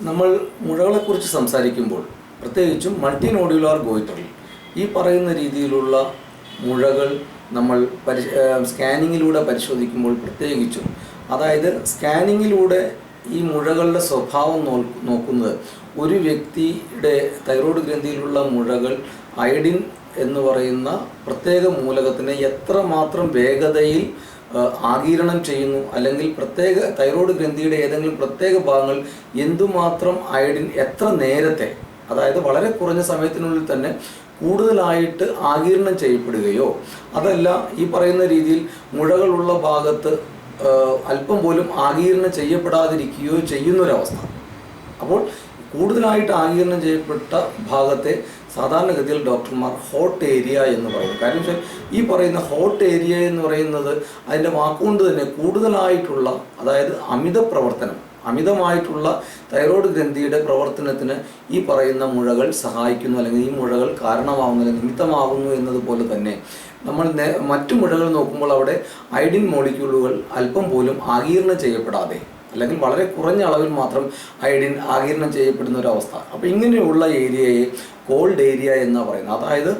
നമ്മൾ മുഴകളെക്കുറിച്ച് സംസാരിക്കുമ്പോൾ പ്രത്യേകിച്ചും മൾട്ടി നോഡ്യുലാർ ഗോയിറ്ററിൽ ഈ പറയുന്ന രീതിയിലുള്ള മുഴകൾ നമ്മൾ പരി സ്കാനിങ്ങിലൂടെ പരിശോധിക്കുമ്പോൾ പ്രത്യേകിച്ചും അതായത് സ്കാനിങ്ങിലൂടെ ഈ മുഴകളുടെ സ്വഭാവം നോ നോക്കുന്നത് ഒരു വ്യക്തിയുടെ തൈറോയ്ഡ് ഗ്രന്ഥിയിലുള്ള മുഴകൾ അയഡിൻ എന്ന് പറയുന്ന പ്രത്യേക മൂലകത്തിനെ എത്രമാത്രം വേഗതയിൽ ആകിരണം ചെയ്യുന്നു അല്ലെങ്കിൽ പ്രത്യേക തൈറോയ്ഡ് ഗ്രന്ഥിയുടെ ഏതെങ്കിലും പ്രത്യേക ഭാഗങ്ങൾ എന്തുമാത്രം അയഡിൻ എത്ര നേരത്തെ അതായത് വളരെ കുറഞ്ഞ സമയത്തിനുള്ളിൽ തന്നെ കൂടുതലായിട്ട് ആകിരണം ചെയ്യപ്പെടുകയോ അതല്ല ഈ പറയുന്ന രീതിയിൽ മുഴകളുള്ള ഭാഗത്ത് അല്പം പോലും ആകിരണം ചെയ്യപ്പെടാതിരിക്കുകയോ ചെയ്യുന്നൊരവസ്ഥ. അപ്പോൾ കൂടുതലായിട്ട് ആകിരണം ചെയ്യപ്പെട്ട ഭാഗത്തെ സാധാരണഗതിയിൽ ഡോക്ടർമാർ ഹോട്ട് ഏരിയ എന്ന് പറയും കാരണം വെച്ചാൽ ഈ പറയുന്ന ഹോട്ട് ഏരിയ എന്ന് പറയുന്നത് അതിന്റെ വാക്കുകൊണ്ട് തന്നെ കൂടുതലായിട്ടുള്ള അതായത് അമിത പ്രവർത്തനം അമിതമായിട്ടുള്ള തൈറോയ്ഡ് ഗ്രന്ഥിയുടെ പ്രവർത്തനത്തിന് ഈ പറയുന്ന മുഴകൾ സഹായിക്കുന്നു അല്ലെങ്കിൽ ഈ മുഴകൾ കാരണമാകുന്നു നിമിത്തമാകുന്നു എന്നതുപോലെ തന്നെ. നമ്മൾ മറ്റു മുഴകൾ നോക്കുമ്പോൾ അവിടെ ഐഡിൻ മോളിക്യൂളുകൾ അല്പം പോലും ആകീർണം ചെയ്യപ്പെടാതെ അല്ലെങ്കിൽ വളരെ കുറഞ്ഞ അളവിൽ മാത്രം അയഡിൻ ആകിരണം ചെയ്യപ്പെടുന്ന ഒരു അവസ്ഥ. അപ്പോൾ ഇങ്ങനെയുള്ള ഏരിയയെ കോൾഡ് ഏരിയ എന്ന് പറയുന്നത്. അതായത്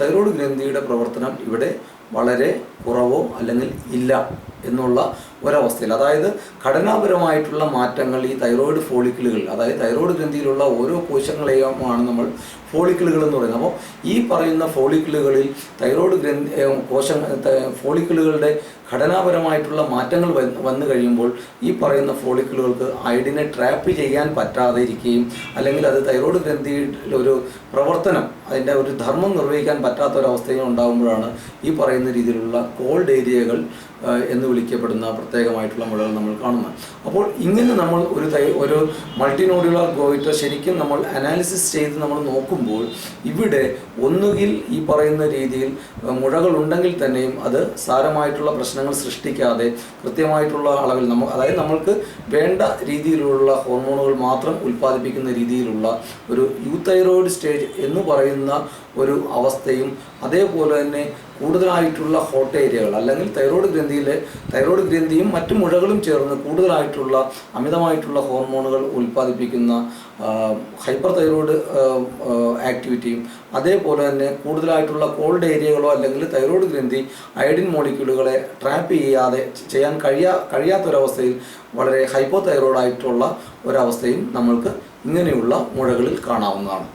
തൈറോയ്ഡ് ഗ്രന്ഥിയുടെ പ്രവർത്തനം ഇവിടെ വളരെ കുറവോ അല്ലെങ്കിൽ ഇല്ല എന്നുള്ള ഒരവസ്ഥയിൽ. അതായത് ഘടനാപരമായിട്ടുള്ള മാറ്റങ്ങൾ ഈ തൈറോയ്ഡ് ഫോളിക്കിളുകൾ അതായത് തൈറോയ്ഡ് ഗ്രന്ഥിയിലുള്ള ഓരോ കോശങ്ങളെയുമാണ് നമ്മൾ ഫോളിക്കിളുകൾ എന്ന് പറയുന്നത്. അപ്പോൾ ഈ പറയുന്ന ഫോളിക്കിളുകളിൽ തൈറോയ്ഡ് ഗ്രന്ഥി കോശ ഫോളിക്കിളുകളുടെ ഘടനാപരമായിട്ടുള്ള മാറ്റങ്ങൾ വന്നു കഴിയുമ്പോൾ ഈ പറയുന്ന ഫോളിക്കിളുകൾക്ക് അയഡിനെ ട്രാപ്പ് ചെയ്യാൻ പറ്റാതെ ഇരിക്കുകയും അല്ലെങ്കിൽ അത് തൈറോയ്ഡ് ഗ്രന്ഥിയുടെ ഒരു പ്രവർത്തനം അതിന്റെ ഒരു ധർമ്മം നിർവഹിക്കാൻ പറ്റാത്ത ഒരവസ്ഥയും ഉണ്ടാകുമ്പോഴാണ് ഈ പറയുന്ന രീതിയിലുള്ള കോൾഡ് ഏരിയകൾ എന്ന് വിളിക്കപ്പെടുന്ന പ്രത്യേകമായിട്ടുള്ള മുഴകൾ നമ്മൾ കാണുന്നത്. അപ്പോൾ ഇങ്ങനെ നമ്മൾ ഒരു തൈ ഒരു മൾട്ടിനോഡുലാർ ഗോയിറ്റർ ശരിക്കും നമ്മൾ അനാലിസിസ് ചെയ്ത് നമ്മൾ നോക്കുമ്പോൾ ഇവിടെ ഒന്നുകിൽ ഈ പറയുന്ന രീതിയിൽ മുഴകൾ ഉണ്ടെങ്കിൽ തന്നെയും അത് സാരമായിട്ടുള്ള പ്രശ്നങ്ങൾ സൃഷ്ടിക്കാതെ കൃത്യമായിട്ടുള്ള അളവിൽ നമ്മൾ അതായത് നമ്മൾക്ക് വേണ്ട രീതിയിലുള്ള ഹോർമോണുകൾ മാത്രം ഉൽപ്പാദിപ്പിക്കുന്ന രീതിയിലുള്ള ഒരു യൂത്തൈറോയിഡ് സ്റ്റേജ് എന്ന് പറയുന്ന ഒരു അവസ്ഥയും അതേപോലെ തന്നെ കൂടുതലായിട്ടുള്ള ഹോട്ട് ഏരിയകൾ അല്ലെങ്കിൽ തൈറോയ്ഡ് ഗ്രന്ഥിയിലെ തൈറോയ്ഡ് ഗ്രന്ഥിയും മറ്റു മുഴകളും ചേർന്ന് കൂടുതലായിട്ടുള്ള അമിതമായിട്ടുള്ള ഹോർമോണുകൾ ഉൽപ്പാദിപ്പിക്കുന്ന ഹൈപ്പർ തൈറോയ്ഡ് ആക്ടിവിറ്റിയും അതേപോലെ തന്നെ കൂടുതലായിട്ടുള്ള കോൾഡ് ഏരിയകളോ അല്ലെങ്കിൽ തൈറോയ്ഡ് ഗ്രന്ഥി അയഡിൻ മോളിക്യൂളുകളെ ട്രാപ്പ് ചെയ്യാതെ ചെയ്യാൻ കഴിയാ കഴിയാത്തൊരവസ്ഥയിൽ വളരെ ഹൈപ്പോ തൈറോയ്ഡ് ആയിട്ടുള്ള ഒരവസ്ഥയും നമ്മൾക്ക് ഇങ്ങനെയുള്ള മുഴകളിൽ കാണാവുന്നതാണ്.